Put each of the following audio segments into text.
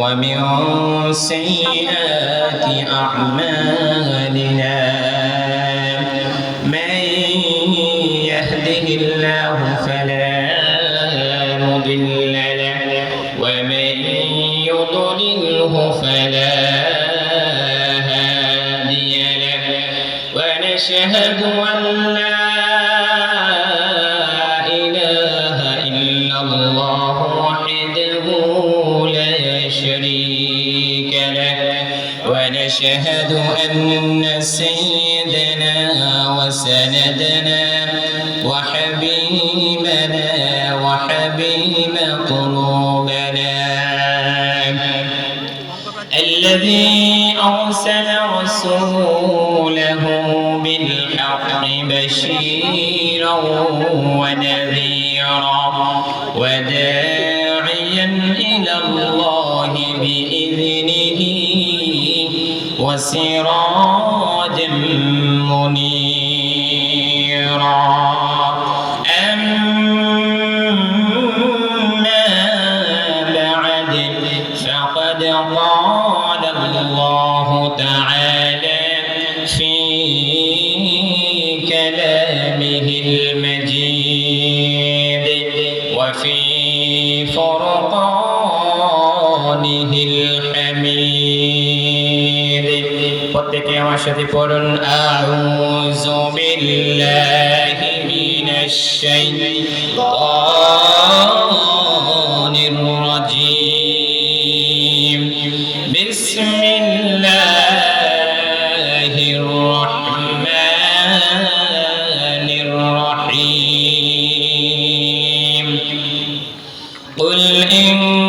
ومن سيئات أعمالنا شريك له. ونشهد أن سيدنا وسندنا وحبيبنا وحبيب قلوبنا. الذي أرسل رسوله بالحق بشيرا ونذيرا وداعيا إلى الله وسراجا منيرا أما بعد فقد قال الله تعالى في كلامه المجيد وفي فرقانه الحميد আমার সাথে পড়ুন আউযু বিল্লাহি মিনাশ শাইতানির রাজিম বিসমিল্লাহির রহমানির রহিম قل إن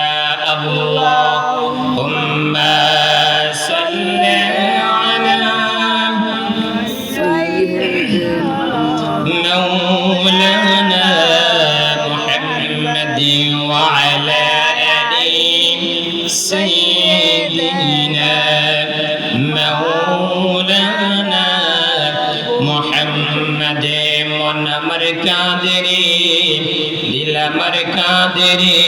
কাদেরি দিল আমার কাদেরি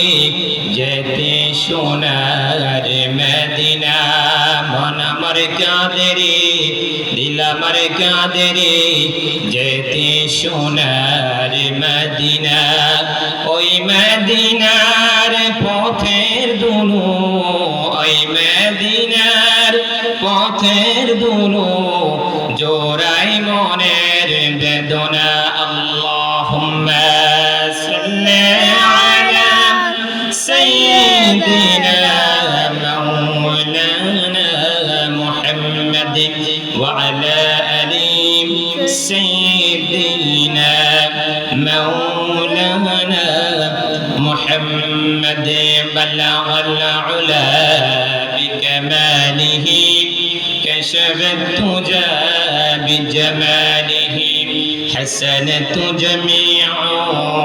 যেতে সোনার মেদিনা। মন আমার কাদেরি দিল আমার কাদেরি যেতে সোনার মেদিনা। ওই মেদিনার পথের দুনু ওই মেদিনার পথের দুনু জোড়াই মনের বেদনা। شغلت جاء بجماله حسنت جميع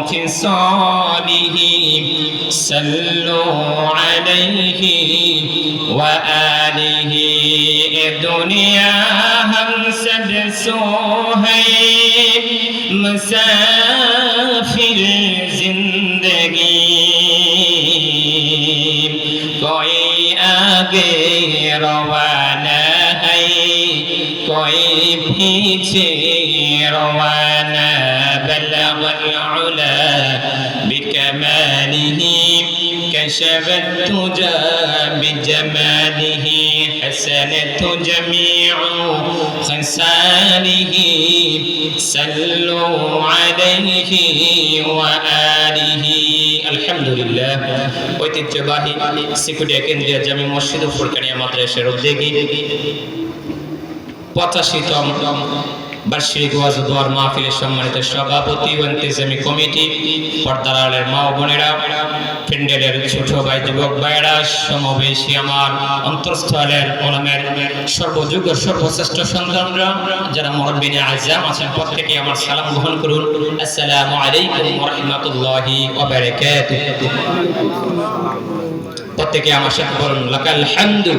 خصاله صلوا عليه وآله الدنيا ہم سب سو आगे रवाना है कोई पीछे रवाना بلغ العلا بكماله كشف التجى بجماله حسنت جميع خساله صلوا عليه وآله আলহামদুলিল্লাহ ঐতিহ্যবাহী সিকুটিয়া কেন্দ্রীয় জামি মসজিদ ফুরকানিয়া মাদ্রাসার উদ্যোগী পঁচাশিতম বার্ষিক ওয়াজ দোয়ার মাহফিলের সম্মানিত সভাপতি ও ইন্তেজামি কমিটি পর্দার আলের মা ও বোনেরা, প্যান্ডেলের ছোট ভাই, যুবক ভাইরা সমবেশী আমার অন্তঃস্থলের ওলামের সর্বযুগ সর্বশ্রেষ্ঠ সন্তানরা, যারা মরব্বিনী আজাম আছেন প্রত্যেকে আমার সালাম গ্রহণ করুন। আসসালামু আলাইকুম ওয়া রাহমাতুল্লাহি ওয়া বারাকাতুহু। প্রত্যেকে আমার সাথে বলুন, লাকাল হামদু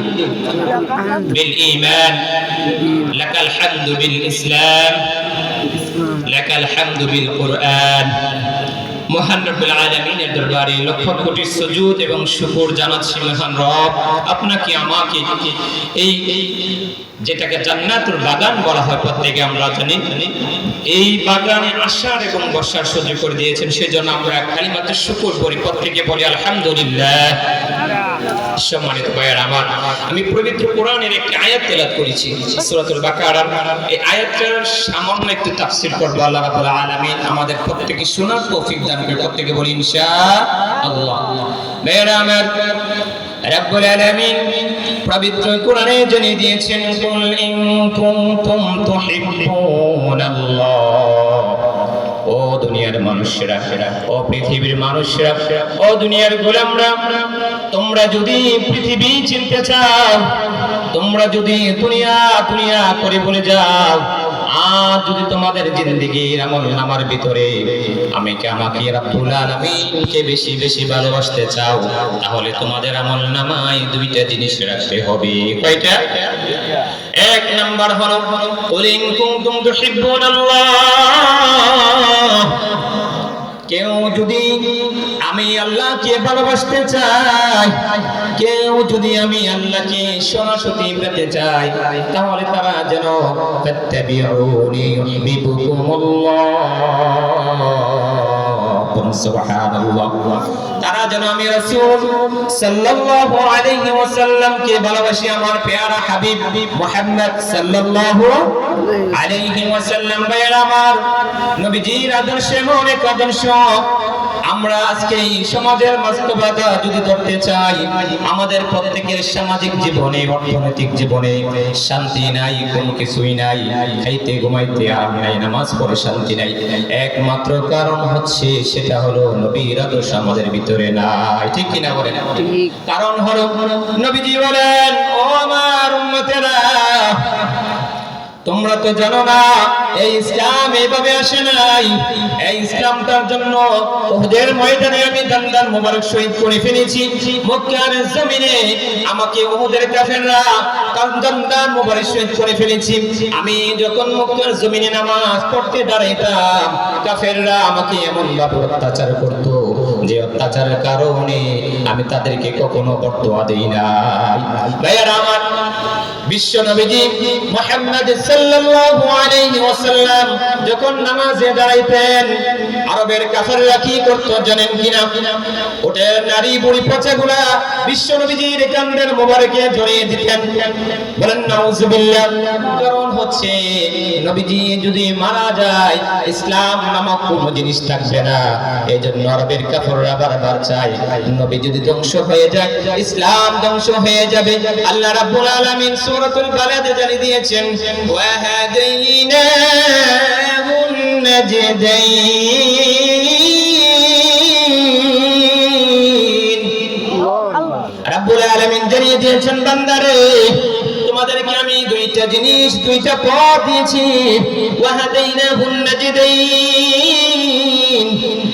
বিল ঈমান, লাকাল হামদু বিল ইসলাম, লাকাল হামদু বিল কুরআন। মহান রব্বুল আলামিনের দরবারে লক্ষ কোটি সুজুদ এবং শুকর জানাচ্ছি মহান রব। আপনাকে, আমাকে এই যেটাকে জান্নাতুল বাগান বলা হয়, প্রত্যেকে আমরা জানি। এই বাগানে আসার এবং বসার সুযোগ করে দিয়েছেন, সেজন্য আমরা কালিমাতে শুকুর করি। প্রত্যেকে বলি, আলহামদুলিল্লাহ। সম্মানিত ভাইয়ার, আমার, আমি পবিত্র কোরআনের একটি আয়াত তেলাত করেছি, সূরাতুল বাকারার। এই আয়াতটার সামান্য একটু তাফসীর করব, আল্লাহ রাব্বুল আলামিন আমাদের প্রত্যেককে শোনার তৌফিক দান করে প্রত্যেকে বলি, ইনশাআল্লাহ। ভাইয়ারা, আমার রব্বুল আলামিন পবিত্র কোরআনে জানিয়ে দিয়েছেন, কুল ইন কুনতুম তুহিব্বুনাল্লাহ। ও দুনিয়ার মানুষেরা, ও পৃথিবীর মানুষেরা, ও দুনিয়ার গোলামরা, তোমরা যদি পৃথিবী চিনতে চাও, তোমরা যদি দুনিয়া দুনিয়া করে বলে যাও আর যদি তোমাদের জিন্দগির আমল নামার ভিতরে আমি কে আমাকে আলামিনকে বেশি বেশি ভালোবাসতে চাও? তাহলে তোমাদের আমল নামায় দুইটা জিনিস রাখতে হবে। কয়টা? এক নাম্বার হলো, কুল কুনতুম তুহিব্বুনাল্লাহ। কেউ যদি আমি আল্লাহকে ভালোবাসতে চাই কেউ যদি আমি আল্লাহকে সরাসরি পেতে চাই, তাহলে তারা যেন তারা যেন আমি রাসূল সাল্লাল্লাহু আলাইহি ওয়াসাল্লামকে ভালোবাসি, আমার পেয়ারা হাবিব মুহাম্মদ সাল্লাল্লাহু আলাইহি ওয়াসাল্লাম, ভাইয়ের আমার নবীজির আদর্শ এমন এক আমরা আজকে এই সমাজের বাস্তবতা যদি ধরতে চাই আমাদের প্রত্যেকের সামাজিক জীবনে অর্থনৈতিক জীবনে শান্তি নাই কোনো কিছুই নাই খাইতে ঘুমাইতে আরাম নাই নামাজ পড়ে শান্তি নাই। একমাত্র কারণ হচ্ছে সেটা হলো নবীর আদর্শ আমাদের ভিতরে নাই। ঠিক কি কিনা বলেন? কারণ হলো নবীজি বলেন ও আমার উম্মতেরা তোমরা তো জানো না, এই ইসলাম এইভাবে আসে নাই। এই ইসলামটার জন্য ওদের ময়দানে আমি দান্দার মোবারক শহীদ করে ফেলেছি। মক্কার জমিনে আমাকে ওদের কাফেররা দান্দার মোবারক শহীদ করে ফেলেছি। আমি যখন মক্কার জমিনে নামাজ পড়তে দাঁড়াইতাম, কাফেররা আমাকে এমন ভাবে অত্যাচার করত। অত্যাচারের কারণে আমি তাদেরকে কখনো বর্তোয়া দেই নাই। ভাইয়ারা আমার বিশ্ব নবীজি মুহাম্মদ সাল্লাল্লাহু আলাইহি ওয়াসাল্লাম যখন নামাজে দাঁড়াইতেন, আরবের কাফেররা কি করত জানেন নারী বুড়ি বিশ্ব নবীজির মোবারকে জড়িয়ে দিতেন। বলেন নাউজুবিল্লাহ কারণ হচ্ছে নবীজি যদি মারা যায়, ইসলাম নামক কোনো জিনিস থাকবে না। এই জন্য আরবের কাফেররা বারবার চায় নবী যদি ধ্বংস হয়ে যায়, ইসলাম ধ্বংস হয়ে যাবে। আল্লাহ রাব্বুল আলামিন সূরাতুল বালাদে জানিয়ে দিয়েছেন ওয়া হাদাইনাহুন নাজদাইন রাব্বুল আলামিন জানিয়ে দিয়েছেন, বান্দারে, তোমাদেরকে আমি দুইটা জিনিস, দুইটা পথ দিয়েছি। ওয়াহাদাইনাহুন নাজদাইন এর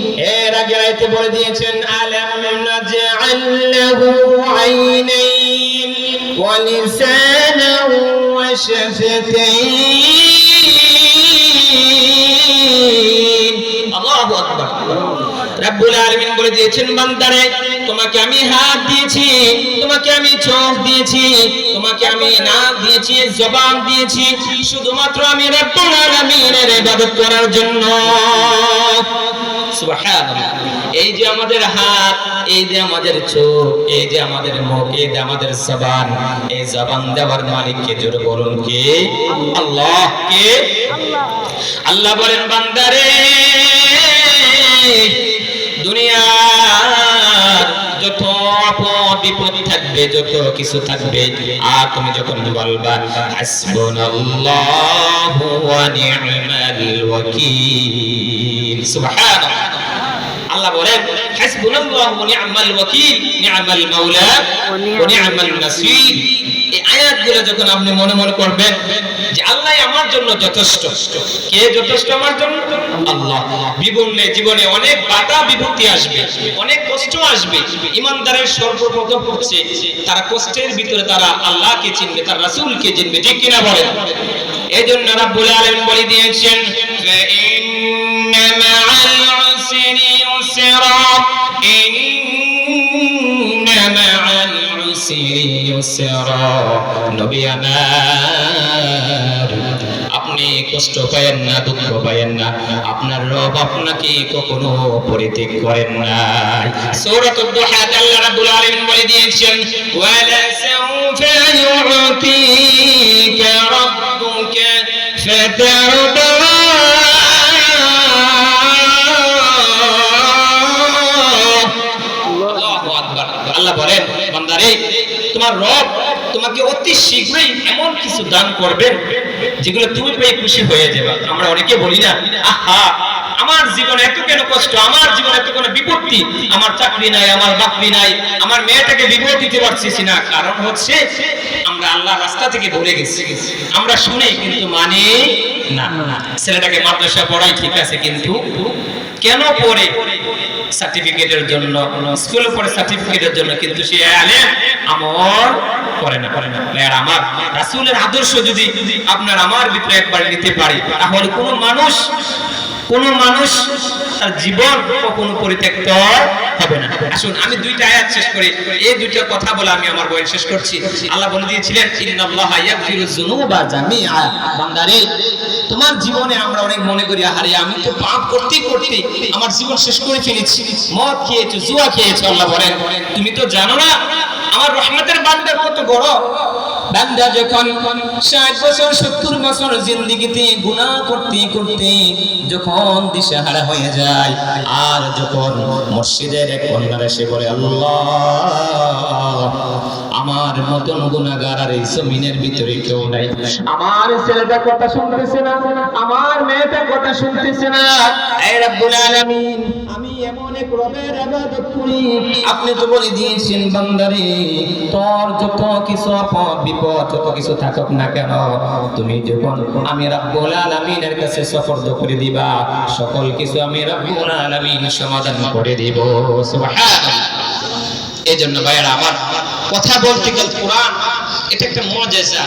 আয়তে বলে দিয়েছেন, আলাম আইনাইন ওয়া ওয়া শাফাতাইন। আল্লাহু আকবার। রব্বুল আলামিন বলে দিয়েছেন, বান্দারে, তোমাকে আমি হাত দিয়েছি, তোমাকে আমি চোখ দিয়েছি, তোমাকে আমি নাক দিয়েছি, জবান দিয়েছি, শুধুমাত্র আমি রব্বুল আলামিনের ইবাদত করার জন্য। এই যে আমাদের হাত, এই যে আমাদের চোখ, এই যে আমাদের মুখ, এই যে আমাদের জবান, এই জবান দেওয়ার মালিককে জোরে বলুন কে? আল্লাহ কে? আল্লাহ বলেন, বান্দারে, দুনিয়ার যত আপদ বিপদ থাকবে যত কিছু থাকবে আর তুমি যখন বলবা হাসবুনাল্লাহু ওয়া নি'মাল ওয়াকিল। সুবহানাল্লাহ। আল্লাহ বলেন হাসবুনাল্লাহু ওয়া নি'মাল ওয়াকিল। নি'মাল মাওলা ওয়া নি'মাল নাসির। এই আয়াতগুলো যখন আপনি মনে মনে করবেন যে আল্লাহ আমার জন্য যথেষ্ট। কে যথেষ্ট আমার জন্য? আল্লাহ। বিবর্ণে জীবনে অনেক বাধা বিভক্তি আসবে, অনেক কষ্ট আসবে। ইমানদারের সর্বপ্রথম হচ্ছে তারা কষ্টের ভিতরে তারা আল্লাহকে চিনবে, তার রাসুলকে চিনবে। ঠিক কিনা বলেন? এই জন্য রাব্বুল আলামিন বলে দিয়েছেন নবী আমার কষ্ট পায়েন না, দুঃখ পায়েন না। আপনার রব আপনাকে কখনো পরিত্যাগ করেন না সূরাতুদ দুহা আল্লাহ রাব্বুল আলামিন বলে দিয়েছেন, ওয়ালা সাউফা ইউতিকা রাব্বুকা ফাতারদা. আল্লাহু তোমার রব তোমাকে অতি শীঘ্রই এমন কিছু দান করবেন যেগুলো তুমি পেয়ে খুশি হয়ে যাবে। আমরা অনেকে বলি না, আহা, আমার জীবনে এত কেন কষ্ট? আমার জীবনে এত কোনো বিপত্তি? আমার চাকরি নাই, আমার বাকরি নাই, আমার মেয়েটাকে বিবাহ দিতে পারছিস না। কারণ হচ্ছে আমরা আল্লাহ রাস্তা থেকে ভুলে গেছি। আমরা শুনি, কিন্তু মানে না। ছেলেটাকে মাদ্রাসা পড়াই ঠিক আছে, কিন্তু কেন পড়ে? সার্টিফিকেটের জন্য স্কুলে পড়ে সার্টিফিকেটের জন্য কিন্তু সে আলেম আমল করে না করে না। আর আমার রাসুলের আদর্শ যদি আপনার আমার ভিতরে একবার নিতে পারি, তাহলে কোনো মানুষ, কোন মানুষ তার জীবন কখনো পরিত্যক্ত হবে না। আসুন, আমি দুইটা আয়াত শেষ করি। এই দুইটা কথা বলে আমি আমার বই শেষ করছি। আল্লাহ বলে দিয়েছিলেন, ইন্নাল্লাহা ইয়াগফিরু যুনুবা জামিআ। বান্দারে, তোমার জীবনে আমরা অনেক মনে করি আরে আমি তো পাপ করতে করতে আমার জীবন শেষ করে ফেলেছি। মদ খেয়েছো, জুয়া খেয়েছো, আল্লাহ বলেন। তুমি তো জানো না, আমার রহমতের বান্দা কত বড় বান্দা যখন ষাট বছর, সত্তর বছর জিন্দিগিতে গুণা করতে করতে যখন দিশাহারা হয়ে যায়, আর যখন মসজিদের এক কন্যার এসে বলে, আল্লাহ আমার মতন গুনাহগার আর এই জমিনের ভিতরে কেউ নাই। আমার ছেলেটা কথা শুনতেছে না, আমার মেয়েটা কথা শুনতেছে না। এই রব্বুল আলামিন, আমি এমন এক রবের ইবাদত করি, আপনি তো বলে দিয়েছেন, বান্দারে, তোর যত কিছু আপদ, বিপদ, যত কিছু থাকুক না কেন, তুমি যখন আমি রব্বুল আলামিনের কাছে সফর্দ করে দিবা, সকল কিছু আমি রব্বুল আলামিন সমাধান করে দিব। সুবহানাল্লাহ। এই জন্য ভাইয়েরা, আমার কথা বলতে গেলে কোরআন, এটা একটা মজেজা।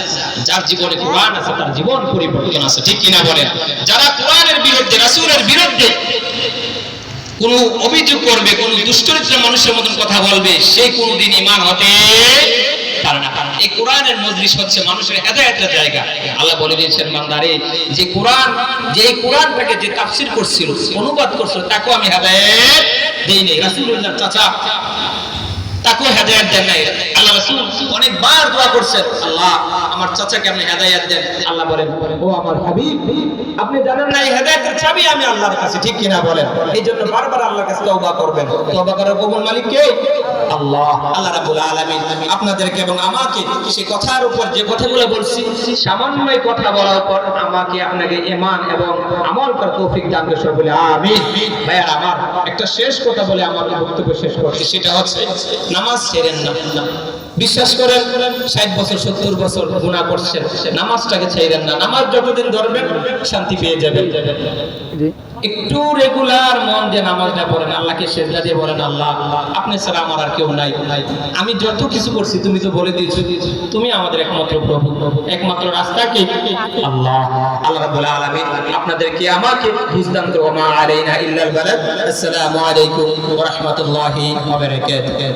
যার জীবনে কোরআন আছে, তার জীবন পরিবর্তন আছে, ঠিক কিনা বলেন? যারা কোরআনের বিরুদ্ধে, রাসূলের বিরুদ্ধে কোন অভিযোগ করবে, কোন দুষ্টরিত্রের মানুষের মতন কথা বলবে, সে কোনদিন ইমান হতে পারে না। এই কোরআনের মজলিস হচ্ছে মানুষের হেদায়েতের জায়গা। আল্লাহ বলে দিয়েছেন, বান্দারে, যে কোরআন, যে এই কোরআনটাকে যে তাফসীর করছিল, অনুবাদ করছিল, তাকেও আমি হেদায়েত দেই নাই রাসূলুল্লাহ চাচা তাকেও হেদায়েত দেন নাই। আল্লাহ অনেকবার দোয়া করছেন, আল্লাহ, আমার চাচাকে আপনি হেদায়েত দেন। আল্লাহ বলেন, ও আমার হাবিব, আপনি জানেন না, এই চাবি আমি আল্লাহর কাছে, ঠিক কিনা বলেন? এই জন্য বারবার আল্লাহর কাছে তওবা করবেন। তওবা করার কবুল মালিক কে? আল্লাহ। আল্লাহ রাব্বুল আলামিন আপনাদেরকে এবং আমাকে সেই কথার উপর যে কথাগুলো বলছি সামান্য কথা বলার পর আমাকে আপনাকে ঈমান এবং আমল করার তৌফিক দান করে সব বলে আমিন। ভাইয়া, আমার একটা শেষ কথা বলে আমার বক্তব্য শেষ করছি। সেটা হচ্ছে নামাজ ছেড়েন না। বিশ্বাস করেন ষাট বছর সত্তর বছর গুণা করছেন নামাজটাকে ছেড়েন না। নামাজ যতদিন ধরবেন শান্তি পেয়ে যাবেন। একটু রেগুলার মন দিয়ে নামাজটা পড়েন। আল্লাহকে সেজদা দিয়ে বলেন আল্লাহ আপনি ছাড়া আমার আর কেউ নাই। নাই আমি যত কিছু করছি তুমি তো বলে দিয়েছ। তুমি আমাদের একমাত্র প্রভু। একমাত্র রাস্তা কে? আল্লাহ আল্লাহ রাব্বুল আলামিন আপনাদেরকে আমাকে বুঝদান করো। মা আলাইনা ইল্লাল বালাদ। আসসালামু আলাইকুম ওয়া রাহমাতুল্লাহি ওয়া বারাকাতুহু।